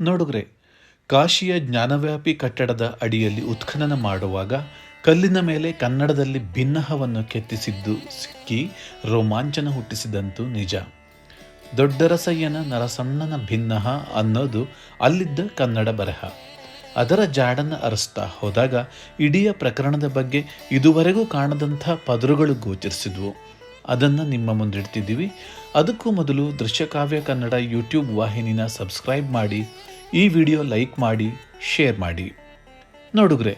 ನೋಡುಗ್ರೆ, ಕಾಶಿಯ ಜ್ಞಾನವ್ಯಾಪಿ ಕಟ್ಟಡದ ಅಡಿಯಲ್ಲಿ ಉತ್ಖನನ ಮಾಡುವಾಗ ಕಲ್ಲಿನ ಮೇಲೆ ಕನ್ನಡದಲ್ಲಿ ಭಿನ್ನಹವನ್ನು ಕೆತ್ತಿಸಿದ್ದು ಸಿಕ್ಕಿ ರೋಮಾಂಚನ ಹುಟ್ಟಿಸಿದಂತೂ ನಿಜ. ದೊಡ್ಡರಸಯ್ಯನ ನರಸಣ್ಣನ ಭಿನ್ನಹ ಅನ್ನೋದು ಅಲ್ಲಿದ್ದ ಕನ್ನಡ ಬರಹ. ಅದರ ಜಾಡನ್ನು ಅರಸ್ತಾ ಹೋದಾಗ ಇಡೀ ಪ್ರಕರಣದ ಬಗ್ಗೆ ಇದುವರೆಗೂ ಕಾಣದಂಥ ಪದರುಗಳು ಗೋಚರಿಸಿದ್ವು. ಅದನ್ನು ನಿಮ್ಮ ಮುಂದಿಡ್ತಿದ್ದೀವಿ ಅದಕ್ಕೂ ಮೊದಲು ದೃಶ್ಯಕಾವ್ಯ ಕನ್ನಡ ಯೂಟ್ಯೂಬ್ ವಾಹಿನಿನ ಸಬ್ಸ್ಕ್ರೈಬ್ ಮಾಡಿ, ಈ ವಿಡಿಯೋ ಲೈಕ್ ಮಾಡಿ, ಶೇರ್ ಮಾಡಿ. ನೋಡುಗ್ರೆ,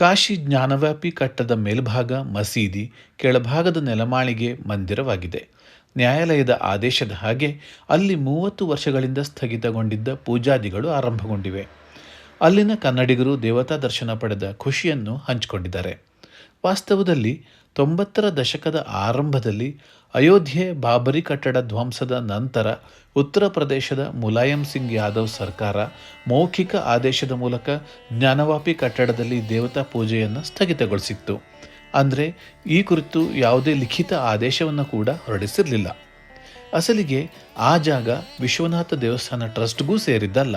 ಕಾಶಿ ಜ್ಞಾನವ್ಯಾಪಿ ಕಟ್ಟದ ಮೇಲ್ಭಾಗ ಮಸೀದಿ ಕೆಳಭಾಗದ ನೆಲಮಾಳಿಗೆ ಮಂದಿರವಾಗಿದೆ. ನ್ಯಾಯಾಲಯದ ಆದೇಶದ ಹಾಗೆ ಅಲ್ಲಿ ಮೂವತ್ತು ವರ್ಷಗಳಿಂದ ಸ್ಥಗಿತಗೊಂಡಿದ್ದ ಪೂಜಾದಿಗಳು ಆರಂಭಗೊಂಡಿವೆ. ಅಲ್ಲಿನ ಕನ್ನಡಿಗರು ದೇವತಾ ದರ್ಶನ ಪಡೆದ ಖುಷಿಯನ್ನು ಹಂಚಿಕೊಂಡಿದ್ದಾರೆ. ವಾಸ್ತವದಲ್ಲಿ ತೊಂಬತ್ತರ ದಶಕದ ಆರಂಭದಲ್ಲಿ ಅಯೋಧ್ಯೆ ಬಾಬರಿ ಕಟ್ಟಡ ಧ್ವಂಸದ ನಂತರ ಉತ್ತರ ಪ್ರದೇಶದ ಮುಲಾಯಂ ಸಿಂಗ್ ಯಾದವ್ ಸರ್ಕಾರ ಮೌಖಿಕ ಆದೇಶದ ಮೂಲಕ ಜ್ಞಾನವಾಪಿ ಕಟ್ಟಡದಲ್ಲಿ ದೇವತಾ ಪೂಜೆಯನ್ನು ಸ್ಥಗಿತಗೊಳಿಸಿತ್ತು. ಅಂದರೆ ಈ ಕುರಿತು ಯಾವುದೇ ಲಿಖಿತ ಆದೇಶವನ್ನು ಕೂಡ ಹೊರಡಿಸಿರಲಿಲ್ಲ. ಅಸಲಿಗೆ ಆ ಜಾಗ ವಿಶ್ವನಾಥ ದೇವಸ್ಥಾನ ಟ್ರಸ್ಟ್ಗೂ ಸೇರಿದ್ದಲ್ಲ.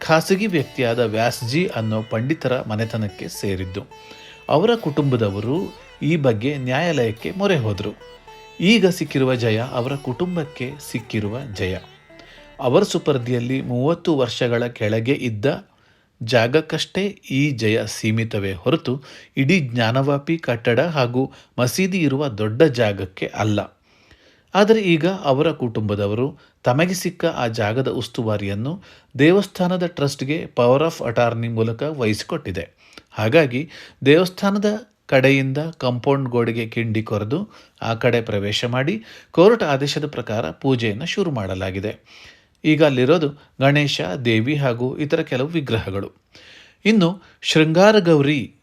ಖಾಸಗಿ ವ್ಯಕ್ತಿಯಾದ ವ್ಯಾಸ್ಜಿ ಅನ್ನೋ ಪಂಡಿತರ ಮನೆತನಕ್ಕೆ ಸೇರಿದ್ದು. ಅವರ ಕುಟುಂಬದವರು ಈ ಬಗ್ಗೆ ನ್ಯಾಯಾಲಯಕ್ಕೆ ಮೊರೆ ಹೋದರು. ಈಗ ಸಿಕ್ಕಿರುವ ಜಯ ಅವರ ಕುಟುಂಬಕ್ಕೆ ಸಿಕ್ಕಿರುವ ಜಯ. ಅವರ ಸುಪರ್ದಿಯಲ್ಲಿ ಮೂವತ್ತು ವರ್ಷಗಳ ಕೆಳಗೆ ಇದ್ದ ಜಾಗಕ್ಕಷ್ಟೇ ಈ ಜಯ ಸೀಮಿತವೇ ಹೊರತು ಇಡೀ ಜ್ಞಾನವಾಪಿ ಕಟ್ಟಡ ಹಾಗೂ ಮಸೀದಿ ಇರುವ ದೊಡ್ಡ ಜಾಗಕ್ಕೆ ಅಲ್ಲ. ಆದರೆ ಈಗ ಅವರ ಕುಟುಂಬದವರು ತಮಗೆ ಸಿಕ್ಕ ಆ ಜಾಗದ ಉಸ್ತುವಾರಿಯನ್ನು ದೇವಸ್ಥಾನದ ಟ್ರಸ್ಟ್ಗೆ ಪವರ್ ಆಫ್ ಅಟಾರ್ನಿ ಮೂಲಕ ವಹಿಸಿಕೊಟ್ಟಿದೆ. ಹಾಗಾಗಿ ದೇವಸ್ಥಾನದ ಕಡೆಯಿಂದ ಕಾಂಪೌಂಡ್ ಗೋಡೆಗೆ ಕಿಂಡಿ ಕೊರೆದು ಆ ಕಡೆ ಪ್ರವೇಶ ಮಾಡಿ ಕೋರ್ಟ್ ಆದೇಶದ ಪ್ರಕಾರ ಪೂಜೆಯನ್ನು ಶುರು ಮಾಡಲಾಗಿದೆ. ಈಗ ಅಲ್ಲಿರೋದು ಗಣೇಶ, ದೇವಿ ಹಾಗೂ ಇತರ ಕೆಲವು ವಿಗ್ರಹಗಳು. ಇನ್ನು ಶೃಂಗಾರ ಗೌರಿ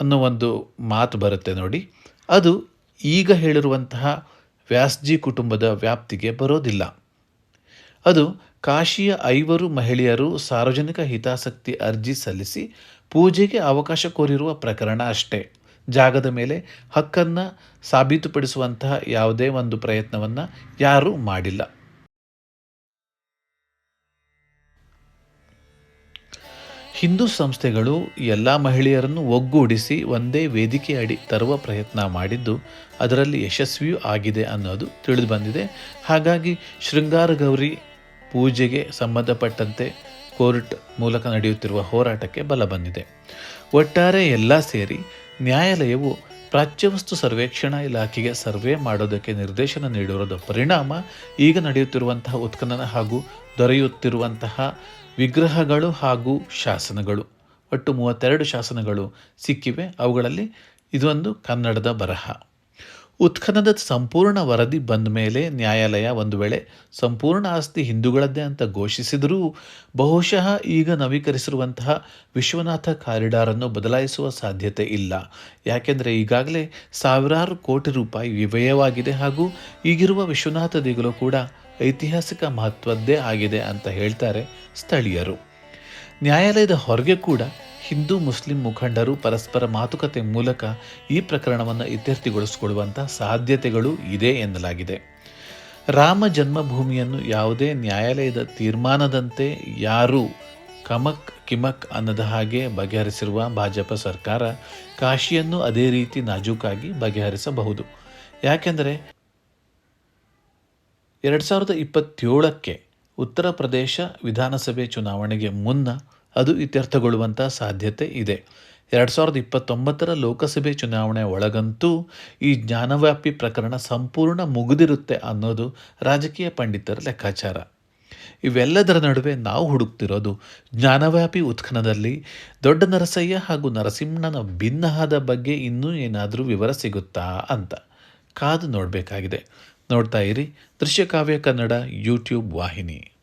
ಅನ್ನೋ ಒಂದು ಮಾತು ಬರುತ್ತೆ ನೋಡಿ. ಅದು ಈಗ ಹೇಳಿರುವಂತಹ ವ್ಯಾಸ್ಜಿ ಕುಟುಂಬದ ವ್ಯಾಪ್ತಿಗೆ ಬರೋದಿಲ್ಲ. ಅದು ಕಾಶಿಯ ಐವರು ಮಹಿಳೆಯರು ಸಾರ್ವಜನಿಕ ಹಿತಾಸಕ್ತಿ ಅರ್ಜಿ ಸಲ್ಲಿಸಿ ಪೂಜೆಗೆ ಅವಕಾಶ ಕೋರಿರುವ ಪ್ರಕರಣ ಅಷ್ಟೇ. ಜಾಗದ ಮೇಲೆ ಹಕ್ಕನ್ನು ಸಾಬೀತುಪಡಿಸುವಂತಹ ಯಾವುದೇ ಒಂದು ಪ್ರಯತ್ನವನ್ನು ಯಾರೂ ಮಾಡಿಲ್ಲ. ಹಿಂದೂ ಸಂಸ್ಥೆಗಳು ಎಲ್ಲ ಮಹಿಳೆಯರನ್ನು ಒಗ್ಗೂಡಿಸಿ ಒಂದೇ ವೇದಿಕೆ ಅಡಿ ತರುವ ಪ್ರಯತ್ನ ಮಾಡಿದ್ದು ಅದರಲ್ಲಿ ಯಶಸ್ವಿಯೂ ಆಗಿದೆ ಅನ್ನೋದು ತಿಳಿದು ಬಂದಿದೆ ಹಾಗಾಗಿ ಶೃಂಗಾರ ಗೌರಿ ಪೂಜೆಗೆ ಸಂಬಂಧಪಟ್ಟಂತೆ ಕೋರ್ಟ್ ಮೂಲಕ ನಡೆಯುತ್ತಿರುವ ಹೋರಾಟಕ್ಕೆ ಬಲ ಬಂದಿದೆ. ಒಟ್ಟಾರೆ ಎಲ್ಲ ಸೇರಿ ನ್ಯಾಯಾಲಯವು ಪ್ರಾಚ್ಯವಸ್ತು ಸರ್ವೇಕ್ಷಣಾ ಇಲಾಖೆಗೆ ಸರ್ವೆ ಮಾಡೋದಕ್ಕೆ ನಿರ್ದೇಶನ ನೀಡಿರೋದ ಪರಿಣಾಮ ಈಗ ನಡೆಯುತ್ತಿರುವಂತಹ ಉತ್ಖನನ ಹಾಗೂ ದೊರೆಯುತ್ತಿರುವಂತಹ ವಿಗ್ರಹಗಳು ಹಾಗೂ ಶಾಸನಗಳು. ಒಟ್ಟು ಮೂವತ್ತೆರಡು ಶಾಸನಗಳು ಸಿಕ್ಕಿವೆ. ಅವುಗಳಲ್ಲಿ ಇದೊಂದು ಕನ್ನಡದ ಬರಹ. ಉತ್ಖನದ ಸಂಪೂರ್ಣ ವರದಿ ಬಂದ ಮೇಲೆ ನ್ಯಾಯಾಲಯ ಒಂದು ವೇಳೆ ಸಂಪೂರ್ಣ ಆಸ್ತಿ ಹಿಂದೂಗಳದ್ದೇ ಅಂತ ಘೋಷಿಸಿದರೂ ಬಹುಶಃ ಈಗ ನವೀಕರಿಸಿರುವಂತಹ ವಿಶ್ವನಾಥ ಕಾರಿಡಾರನ್ನು ಬದಲಾಯಿಸುವ ಸಾಧ್ಯತೆ ಇಲ್ಲ. ಯಾಕೆಂದರೆ ಈಗಾಗಲೇ ಸಾವಿರಾರು ಕೋಟಿ ರೂಪಾಯಿ ವ್ಯಯವಾಗಿದೆ ಹಾಗೂ ಈಗಿರುವ ವಿಶ್ವನಾಥ ದೇಗುಲ ಕೂಡ ಐತಿಹಾಸಿಕ ಮಹತ್ವದ್ದೇ ಆಗಿದೆ ಅಂತ ಹೇಳ್ತಾರೆ ಸ್ಥಳೀಯರು. ನ್ಯಾಯಾಲಯದ ಹೊರಗೆ ಕೂಡ ಹಿಂದೂ ಮುಸ್ಲಿಂ ಮುಖಂಡರು ಪರಸ್ಪರ ಮಾತುಕತೆ ಮೂಲಕ ಈ ಪ್ರಕರಣವನ್ನು ಇತ್ಯರ್ಥಿಗೊಳಿಸಿಕೊಳ್ಳುವಂಥ ಸಾಧ್ಯತೆಗಳು ಇದೆ ಎನ್ನಲಾಗಿದೆ. ರಾಮ ಜನ್ಮಭೂಮಿಯನ್ನು ಯಾವುದೇ ನ್ಯಾಯಾಲಯದ ತೀರ್ಮಾನದಂತೆ ಯಾರು ಕಮಕ್ ಕಿಮಕ್ ಅನ್ನದ ಹಾಗೆ ಬಗೆಹರಿಸಿರುವ ಭಾಜಪ ಸರ್ಕಾರ ಕಾಶಿಯನ್ನು ಅದೇ ರೀತಿ ನಾಜೂಕಾಗಿ ಬಗೆಹರಿಸಬಹುದು. ಯಾಕೆಂದರೆ ಎರಡು ಸಾವಿರದ ಇಪ್ಪತ್ತೇಳಕ್ಕೆ ಉತ್ತರ ಪ್ರದೇಶ ವಿಧಾನಸಭೆ ಚುನಾವಣೆಗೆ ಮುನ್ನ ಅದು ಇತ್ಯರ್ಥಗೊಳ್ಳುವಂಥ ಸಾಧ್ಯತೆ ಇದೆ. ಎರಡು ಸಾವಿರದ ಇಪ್ಪತ್ತೊಂಬತ್ತರ ಲೋಕಸಭೆ ಚುನಾವಣೆ ಒಳಗಂತೂ ಈ ಜ್ಞಾನವ್ಯಾಪಿ ಪ್ರಕರಣ ಸಂಪೂರ್ಣ ಮುಗಿದಿರುತ್ತೆ ಅನ್ನೋದು ರಾಜಕೀಯ ಪಂಡಿತರ ಲೆಕ್ಕಾಚಾರ. ಇವೆಲ್ಲದರ ನಡುವೆ ನಾವು ಹುಡುಕ್ತಿರೋದು ಜ್ಞಾನವ್ಯಾಪಿ ಉತ್ಖನದಲ್ಲಿ ದೊಡ್ಡ ನರಸಯ್ಯ ಹಾಗೂ ನರಸಿಂಹನ ಭಿನ್ನಹಾದ ಬಗ್ಗೆ ಇನ್ನೂ ಏನಾದರೂ ವಿವರ ಸಿಗುತ್ತಾ ಅಂತ ಕಾದು ನೋಡಬೇಕಾಗಿದೆ. ನೋಡ್ತಾ ಇರಿ ದೃಶ್ಯಕಾವ್ಯ ಕನ್ನಡ ಯೂಟ್ಯೂಬ್ ವಾಹಿನಿ.